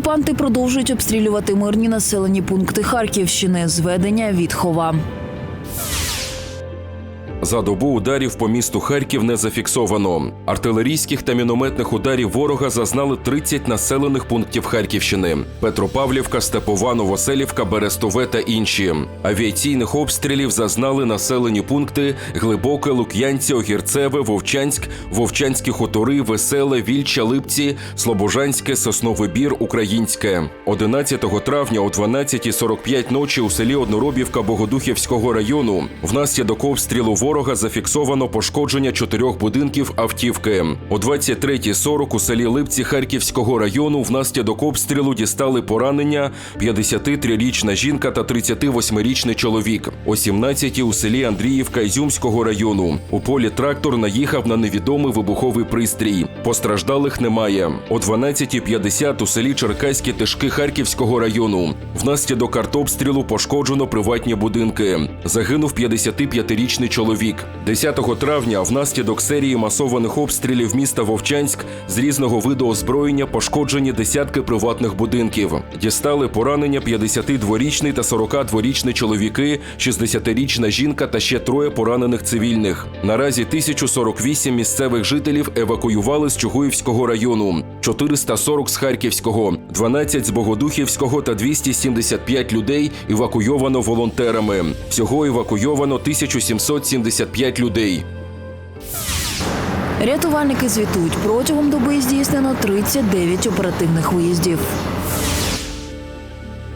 Окупанти продовжують обстрілювати мирні населені пункти Харківщини. Зведення Вітхова. За добу ударів по місту Харків не зафіксовано. Артилерійських та мінометних ударів ворога зазнали 30 населених пунктів Харківщини: Петропавлівка, Степова, Новоселівка, Берестове та інші. Авіаційних обстрілів зазнали населені пункти Глибоке, Лук'янці, Огірцеве, Вовчанськ, Вовчанські хутори, Веселе, Вільча, Липці, Слобожанське, Сосновий Бір, Українське. 11 травня о 12.45 ночі у селі Одноробівка Богодухівського району внаслідок обстрілу ворога зафіксовано пошкодження чотирьох будинків автівки. О 23.40 у селі Липці Харківського району внаслідок обстрілу дістали поранення 53-річна жінка та 38-річний чоловік. О 17.00 у селі Андріївка Ізюмського району у полі трактор наїхав на невідомий вибуховий пристрій. Постраждалих немає. О 12.50 у селі Черкаські Тишки Харківського району внаслідок артобстрілу пошкоджено приватні будинки. Загинув 55-річний чоловік. 10 травня внаслідок серії масованих обстрілів міста Вовчанськ з різного виду озброєння пошкоджені десятки приватних будинків. Дістали поранення 52-річний та 42-річний чоловіки, 60-річна жінка та ще троє поранених цивільних. Наразі 1048 місцевих жителів евакуювали з Чугуївського району, 440 з Харківського, 12 з Богодухівського та 275 людей евакуйовано волонтерами. Всього евакуйовано 1775 людей. Рятувальники звітують протягом доби здійснено 39 оперативних виїздів.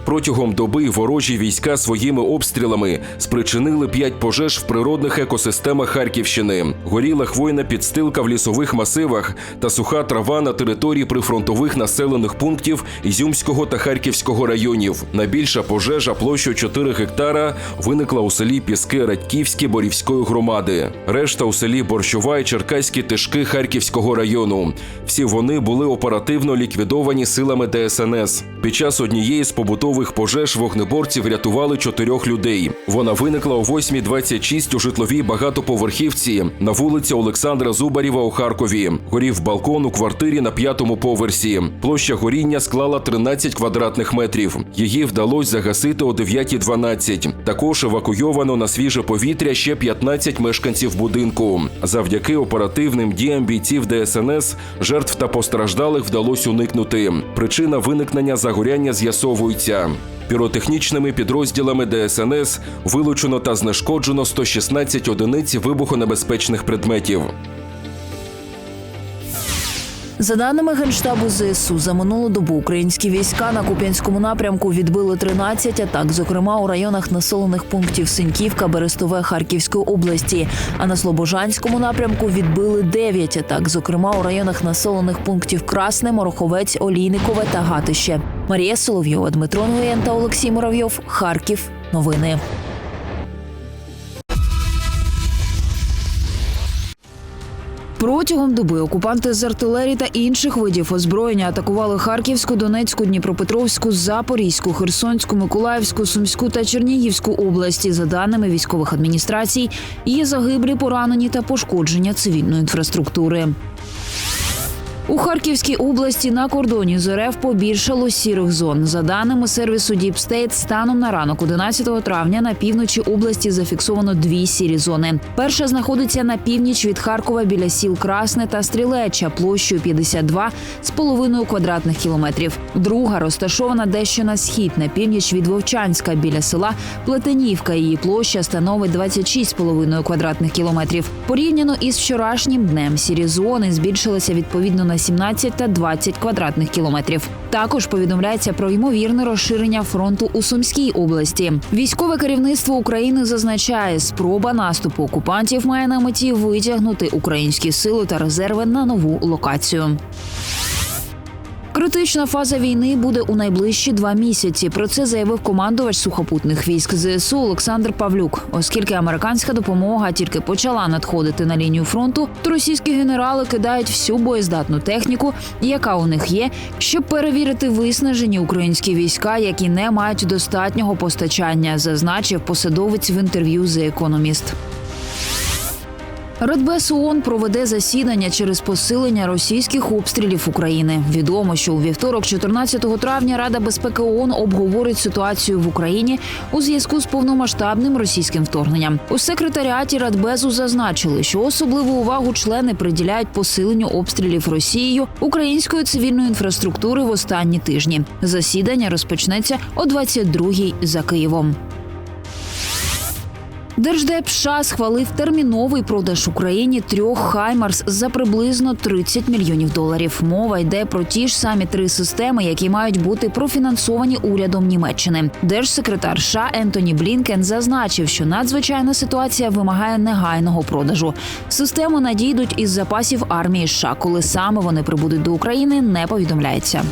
Протягом доби ворожі війська своїми обстрілами спричинили п'ять пожеж в природних екосистемах Харківщини. Горіла хвойна підстилка в лісових масивах та суха трава на території прифронтових населених пунктів Ізюмського та Харківського районів. Найбільша пожежа площею 4 гектара виникла у селі Піски Радьківські Борівської громади. Решта у селі Борщова і Черкаські Тишки Харківського району. Всі вони були оперативно ліквідовані силами ДСНС. Під час однієї з побутових пожеж вогнеборці врятували чотирьох людей. Вона виникла о 8.26 у житловій багатоповерхівці на вулиці Олександра Зубарєва у Харкові. Горів балкон у квартирі на п'ятому поверсі. Площа горіння склала 13 квадратних метрів. Її вдалося загасити о 9.12. Також евакуйовано на свіже повітря ще 15 мешканців будинку. Завдяки оперативним діям бійців ДСНС жертв та постраждалих вдалося уникнути. Причина виникнення загоряння з'ясовується. Піротехнічними підрозділами ДСНС вилучено та знешкоджено 116 одиниць вибухонебезпечних предметів. За даними Генштабу ЗСУ, за минулу добу українські війська на Куп'янському напрямку відбили 13 атак, зокрема у районах населених пунктів Синьківка, Берестове, Харківської області. А на Слобожанському напрямку відбили 9 атак, зокрема у районах населених пунктів Красне, Мороховець, Олійникове та Гатище. Марія Соловйова, Дмитро Нгоєн та Олексій Муравйов. Харків. Новини. Протягом доби окупанти з артилерії та інших видів озброєння атакували Харківську, Донецьку, Дніпропетровську, Запорізьку, Херсонську, Миколаївську, Сумську та Чернігівську області. За даними військових адміністрацій, є загиблі, поранені та пошкодження цивільної інфраструктури. У Харківській області на кордоні з РФ побільшало сірих зон. За даними сервісу State, станом на ранок 11 травня на півночі області зафіксовано дві сірі зони. Перша знаходиться на північ від Харкова біля сіл Красне та Стрілеча площею 52 з половиною квадратних кілометрів. Друга розташована дещо на схід на північ від Вовчанська біля села Плетенівка. Її площа становить 26,5 квадратних кілометрів. Порівняно із вчорашнім днем сірі зони збільшилися відповідно на 17 та 20 квадратних кілометрів. Також повідомляється про ймовірне розширення фронту у Сумській області. Військове керівництво України зазначає, спроба наступу окупантів має на меті витягнути українські сили та резерви на нову локацію. Критична фаза війни буде у найближчі два місяці. Про це заявив командувач сухопутних військ ЗСУ Олександр Павлюк. Оскільки американська допомога тільки почала надходити на лінію фронту, то російські генерали кидають всю боєздатну техніку, яка у них є, щоб перевірити виснажені українські війська, які не мають достатнього постачання, зазначив посадовець в інтерв'ю The Economist. Радбез ООН проведе засідання через посилення російських обстрілів України. Відомо, що у вівторок, 14 травня, Рада безпеки ООН обговорить ситуацію в Україні у зв'язку з повномасштабним російським вторгненням. У секретаріаті Радбезу зазначили, що особливу увагу члени приділяють посиленню обстрілів Росією української цивільної інфраструктури в останні тижні. Засідання розпочнеться о 22-й за Києвом. Держдеп США схвалив терміновий продаж Україні трьох Хаймарс за приблизно 30 мільйонів доларів. Мова йде про ті ж самі три системи, які мають бути профінансовані урядом Німеччини. Держсекретар США Ентоні Блінкен зазначив, що надзвичайна ситуація вимагає негайного продажу. Системи надійдуть із запасів армії США. Коли саме вони прибудуть до України, не повідомляється.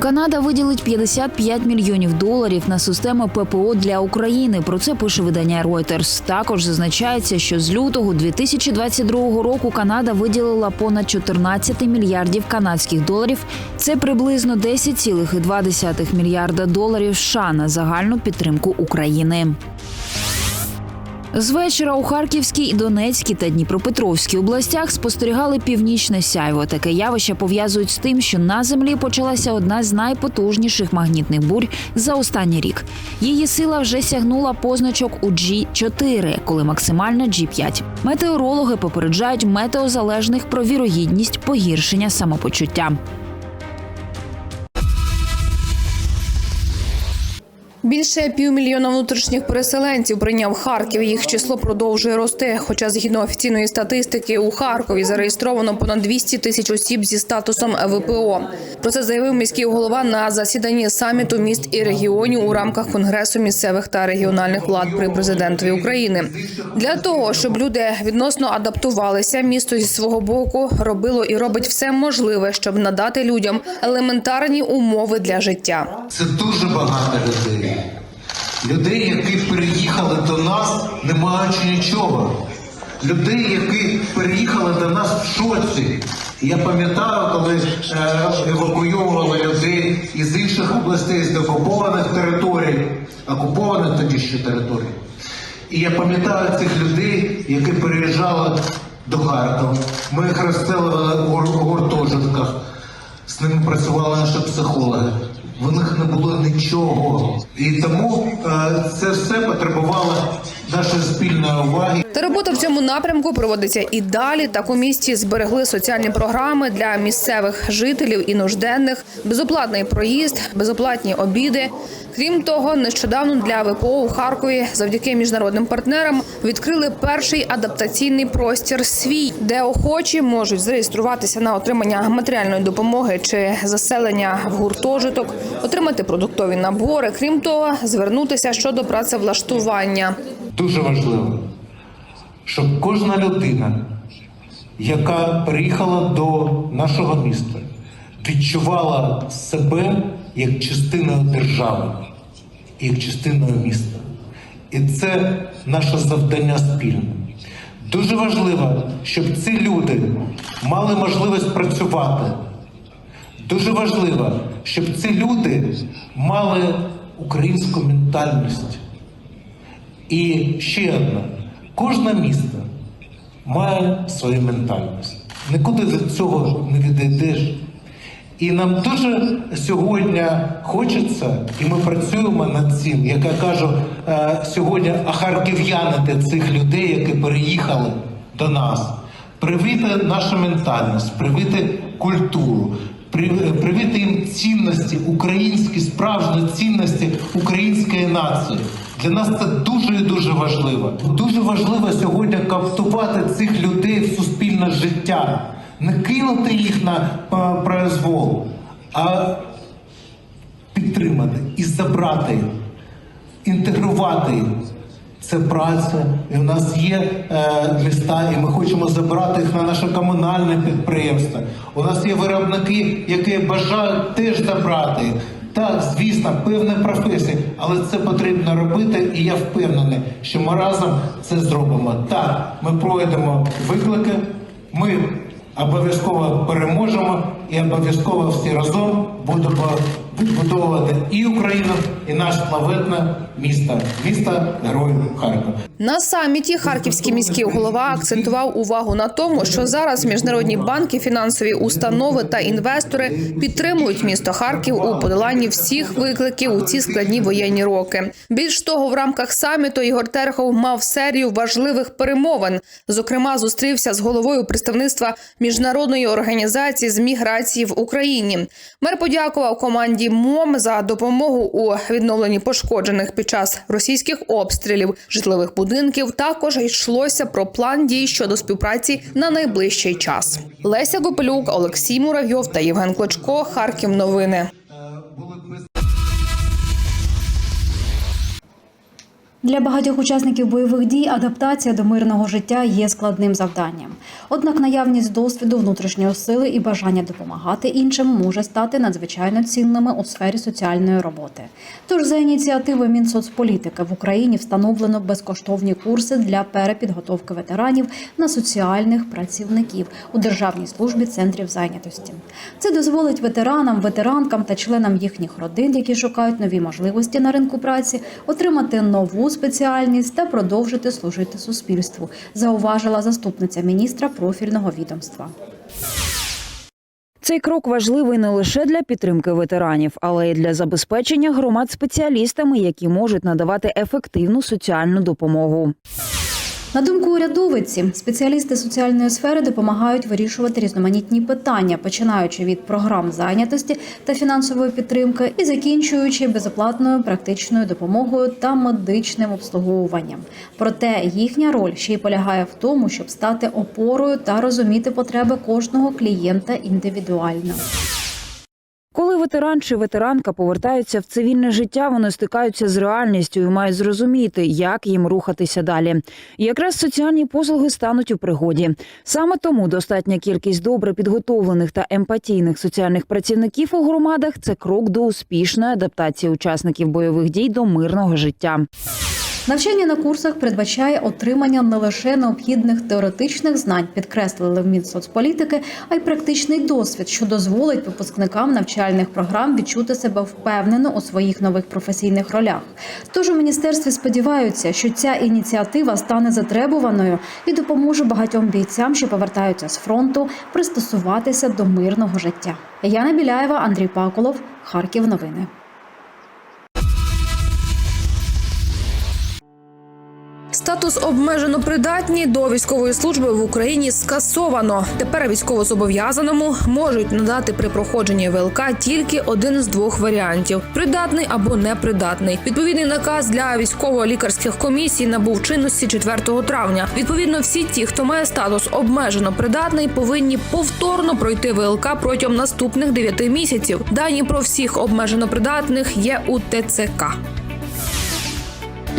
Канада виділить 55 мільйонів доларів на систему ППО для України. Про це пише видання Reuters. Також зазначається, що з лютого 2022 року Канада виділила понад 14 мільярдів канадських доларів. Це приблизно 10,2 мільярда доларів США на загальну підтримку України. З вечора у Харківській, Донецькій та Дніпропетровській областях спостерігали північне сяйво. Таке явище пов'язують з тим, що на землі почалася одна з найпотужніших магнітних бурь за останній рік. Її сила вже сягнула позначок у G4, коли максимальна G5. Метеорологи попереджають метеозалежних про вірогідність погіршення самопочуття. Більше півмільйона внутрішніх переселенців прийняв Харків. Їх число продовжує рости. Хоча, згідно офіційної статистики, у Харкові зареєстровано понад 200 тисяч осіб зі статусом ВПО. Про це заявив міський голова на засіданні саміту міст і регіонів у рамках конгресу місцевих та регіональних влад при президентові України. Для того щоб люди відносно адаптувалися, місто зі свого боку робило і робить все можливе, щоб надати людям елементарні умови для життя. Це дуже багато людей. Людей, які переїхали до нас, не маючи нічого. Людей, які переїхали до нас в шоці. Я пам'ятаю, коли е, евакуйовували людей із інших областей, з окупованих територій, окупованих тоді ще територій. І я пам'ятаю цих людей, які переїжджали до Харкова. Ми їх розселили у гуртожитках. З ними працювали наші психологи. В них не було нічого. І тому е, це все потребувало нашої спільної уваги. Та робота в цьому напрямку проводиться і далі. Так у місті зберегли соціальні програми для місцевих жителів і нужденних, безоплатний проїзд, безоплатні обіди. Крім того, нещодавно для ВПО у Харкові завдяки міжнародним партнерам відкрили перший адаптаційний простір свій, де охочі можуть зареєструватися на отримання матеріальної допомоги чи заселення в гуртожиток, отримати продуктові набори. Крім того, звернутися щодо працевлаштування. Дуже важливо, щоб кожна людина, яка приїхала до нашого міста, відчувала себе як частиною держави, як частиною міста. І це наше завдання спільне. Дуже важливо, щоб ці люди мали можливість працювати. Дуже важливо, щоб ці люди мали українську ментальність. І ще одне: кожне місто має свою ментальність. Нікуди від цього не відійдеш. І нам дуже сьогодні хочеться, і ми працюємо над цим, як я кажу, е, сьогодні охарків'янити цих людей, які переїхали до нас, привити нашу ментальність, привити культуру, привити їм цінності, українські справжні цінності української нації. Для нас це дуже і дуже важливо. Дуже важливо сьогодні каптувати цих людей в суспільне життя, не кинути їх на е, произвол, а підтримати і забрати інтегрувати. Це праця, і в нас є е, міста, і ми хочемо забрати їх на наше комунальне підприємство. У нас є виробники, які бажають теж забрати. Так, звісно, певні професії, але це потрібно робити, і я впевнений, що ми разом це зробимо. Так, ми пройдемо виклики, ми обов'язково переможемо і обов'язково всі разом будемо відбудовувати і Україну, і наш славетне місто, місто Героїв Харкова. На саміті харківський міський голова акцентував увагу на тому, що зараз міжнародні банки, фінансові установи та інвестори підтримують місто Харків у подоланні всіх викликів у ці складні воєнні роки. Більш того, в рамках саміту Ігор Терехов мав серію важливих перемовин. Зокрема, зустрівся з головою представництва міжнародної організації з міграції в Україні. Мер подякував команді МОМ за допомогу у відновленні пошкоджених під час російських обстрілів житлових будинків. Також йшлося про план дій щодо співпраці на найближчий час. Леся Гопелюк, Олексій Муравйов та Євген Клочко. Харків. Новини. Для багатьох учасників бойових дій адаптація до мирного життя є складним завданням. Однак наявність досвіду, внутрішньої сили і бажання допомагати іншим може стати надзвичайно цінними у сфері соціальної роботи. Тож за ініціативи Мінсоцполітики в Україні встановлено безкоштовні курси для перепідготовки ветеранів на соціальних працівників у державній службі центрів зайнятості. Це дозволить ветеранам, ветеранкам та членам їхніх родин, які шукають нові можливості на ринку праці, отримати нову спеціальність та продовжити служити суспільству, зауважила заступниця міністра профільного відомства. Цей крок важливий не лише для підтримки ветеранів, але й для забезпечення громад спеціалістами, які можуть надавати ефективну соціальну допомогу. На думку урядовиці, спеціалісти соціальної сфери допомагають вирішувати різноманітні питання, починаючи від програм зайнятості та фінансової підтримки і закінчуючи безоплатною практичною допомогою та медичним обслуговуванням. Проте їхня роль ще й полягає в тому, щоб стати опорою та розуміти потреби кожного клієнта індивідуально. Коли ветеран чи ветеранка повертаються в цивільне життя, вони стикаються з реальністю і мають зрозуміти, як їм рухатися далі. Якраз соціальні послуги стануть у пригоді. Саме тому достатня кількість добре підготовлених та емпатійних соціальних працівників у громадах це крок до успішної адаптації учасників бойових дій до мирного життя. Навчання на курсах передбачає отримання не лише необхідних теоретичних знань, підкреслили в Мінсоцполітики, а й практичний досвід, що дозволить випускникам навчальних програм відчути себе впевнено у своїх нових професійних ролях. Тож у міністерстві сподіваються, що ця ініціатива стане затребуваною і допоможе багатьом бійцям, що повертаються з фронту, пристосуватися до мирного життя. Яна Біляєва, Андрій Паколов, Харків. Новини. Статус обмежено придатні до військової служби в Україні скасовано. Тепер військовозобов'язаному можуть надати при проходженні ВЛК тільки один з двох варіантів: придатний або непридатний. Відповідний наказ для військово-лікарських комісій набув чинності 4 травня. Відповідно, всі ті, хто має статус обмежено придатний, повинні повторно пройти ВЛК протягом наступних 9 місяців. Дані про всіх обмежено придатних є у ТЦК.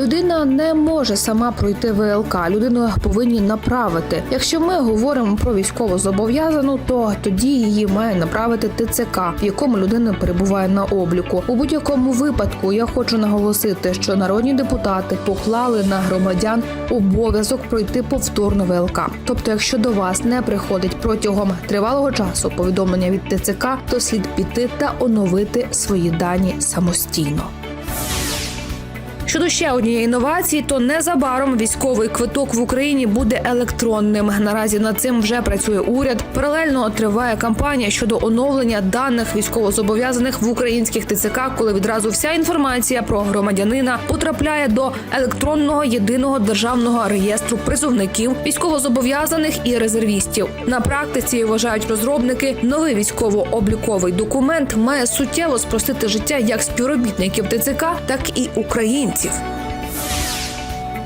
Людина не може сама пройти ВЛК. Людину повинні направити. Якщо ми говоримо про військово зобов'язану, то тоді її має направити ТЦК, в якому людина перебуває на обліку. У будь-якому випадку я хочу наголосити, що народні депутати поклали на громадян обов'язок пройти повторну ВЛК. Тобто, якщо до вас не приходить протягом тривалого часу повідомлення від ТЦК, то слід піти та оновити свої дані самостійно. Щодо ще однієї інновації, то незабаром військовий квиток в Україні буде електронним. Наразі над цим вже працює уряд. Паралельно триває кампанія щодо оновлення даних військовозобов'язаних в українських ТЦК, коли відразу вся інформація про громадянина потрапляє до електронного єдиного державного реєстру призовників, військовозобов'язаних і резервістів. На практиці вважають розробники, новий військово-обліковий документ має суттєво спростити життя як співробітників ТЦК, так і українців. beneficios.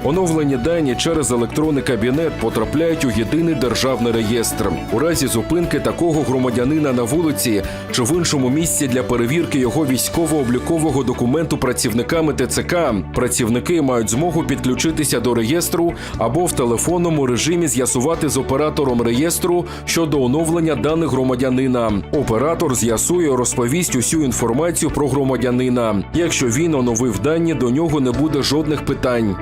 Оновлені дані через електронний кабінет потрапляють у єдиний державний реєстр. У разі зупинки такого громадянина на вулиці чи в іншому місці для перевірки його військово-облікового документу працівниками ТЦК працівники мають змогу підключитися до реєстру або в телефонному режимі з'ясувати з оператором реєстру щодо оновлення даних громадянина. Оператор з'ясує, розповість усю інформацію про громадянина. Якщо він оновив дані, до нього не буде жодних питань.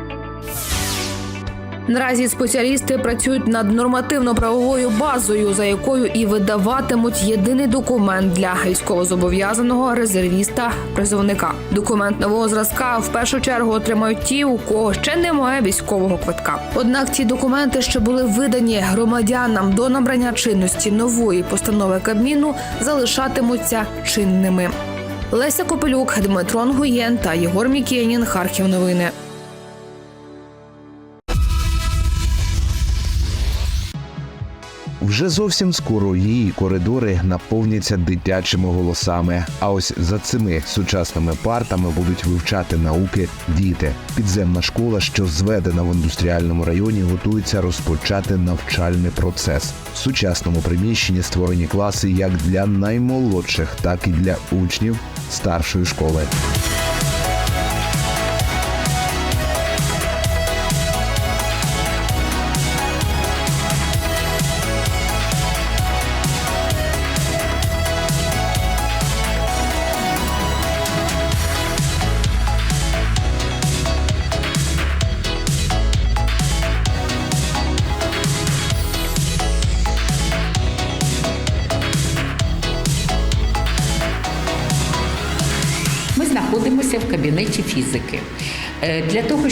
Наразі спеціалісти працюють над нормативно-правовою базою, за якою і видаватимуть єдиний документ для військовозобов'язаного резервіста призовника. Документ нового зразка в першу чергу отримають ті, у кого ще немає військового квитка. Однак ці документи, що були видані громадянам до набрання чинності нової постанови Кабміну, залишатимуться чинними. Леся Копелюк, Дмитро Нгуєн та Єгор Мікєнін. Харків новини. Вже зовсім скоро її коридори наповняться дитячими голосами. А ось за цими сучасними партами будуть вивчати науки діти. Підземна школа, що зведена в індустріальному районі, готується розпочати навчальний процес. В сучасному приміщенні створені класи як для наймолодших, так і для учнів старшої школи.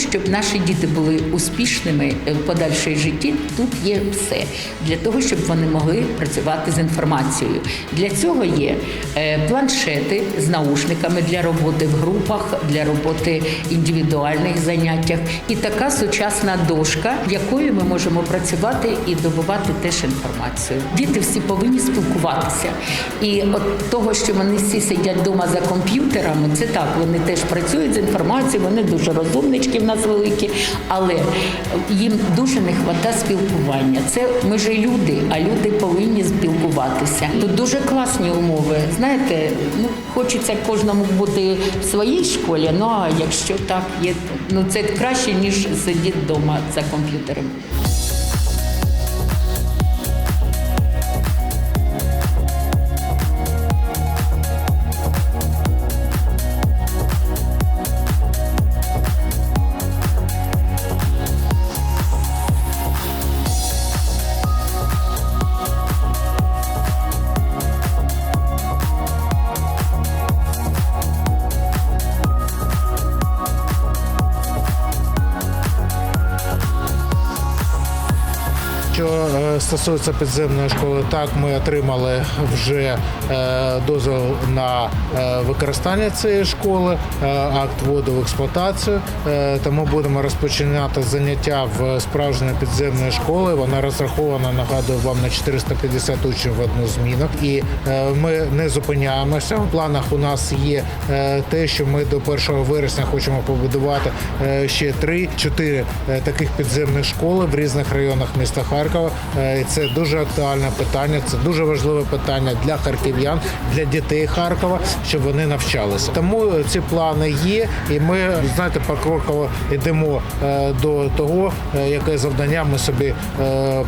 Щоб наші діти були успішними в подальшій житті, тут є все. Для того, щоб вони могли працювати з інформацією. Для цього є е, планшети з наушниками для роботи в групах, для роботи індивідуальних заняттях. І така сучасна дошка, якою ми можемо працювати і добувати теж інформацію. Діти всі повинні спілкуватися. І от того, що вони всі сидять вдома за комп'ютерами, це так, вони теж працюють з інформацією, вони дуже розумнички в нас великі, але їм дуже не вистачає спілкування. Це ми ж люди, а люди повинні спілкуватися. Тут дуже класні умови. Знаєте, ну хочеться кожному бути в своїй школі. Ну а якщо так є, ну це краще ніж сидіти вдома за комп'ютером. Що е, стосується підземної школи, так ми отримали вже е, дозвіл на е, використання цієї школи, акт вводу в експлуатацію. Тому будемо розпочинати заняття в справжньої підземної школи. Вона розрахована, нагадую вам, на 450 учнів в одну зміну. І ми не зупиняємося. В планах у нас є те, що ми до 1 вересня хочемо побудувати ще 3-4 таких підземних школи в різних районах міста Харкова. Е, Це дуже актуальне питання. Це дуже важливе питання для харків'ян, для дітей Харкова, щоб вони навчалися. Тому е, ці плани є, і ми знаєте, покроково йдемо е, до того, яке завдання ми собі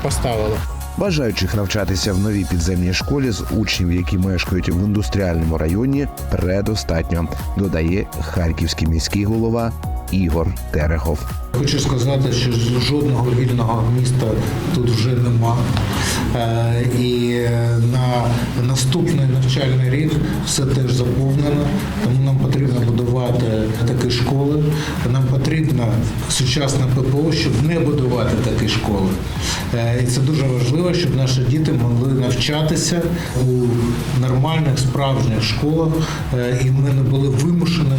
поставили. Бажаючих навчатися в новій підземній школі з учнів, які мешкають в індустріальному районі, предостатньо, додає харківський міський голова Ігор Терехов. Хочу сказати, що жодного вільного міста тут вже нема. Е, І е, на наступний навчальний рік все теж заповнено, тому нам потрібно будувати такі школи. Нам потрібно сучасне ППО, щоб не будувати такі школи. Е, І це дуже важливо, щоб наші діти могли навчатися у нормальних справжніх школах, і ми не були вимушені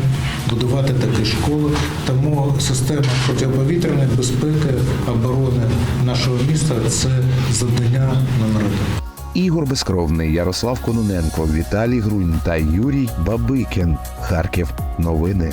будувати такі школи. Тому система протиповітряної безпеки оборони нашого міста це завдання номер один. Ігор Безкровний, Ярослав Кононенко, Віталій Грунь та Юрій Бабикін. Харків. Новини.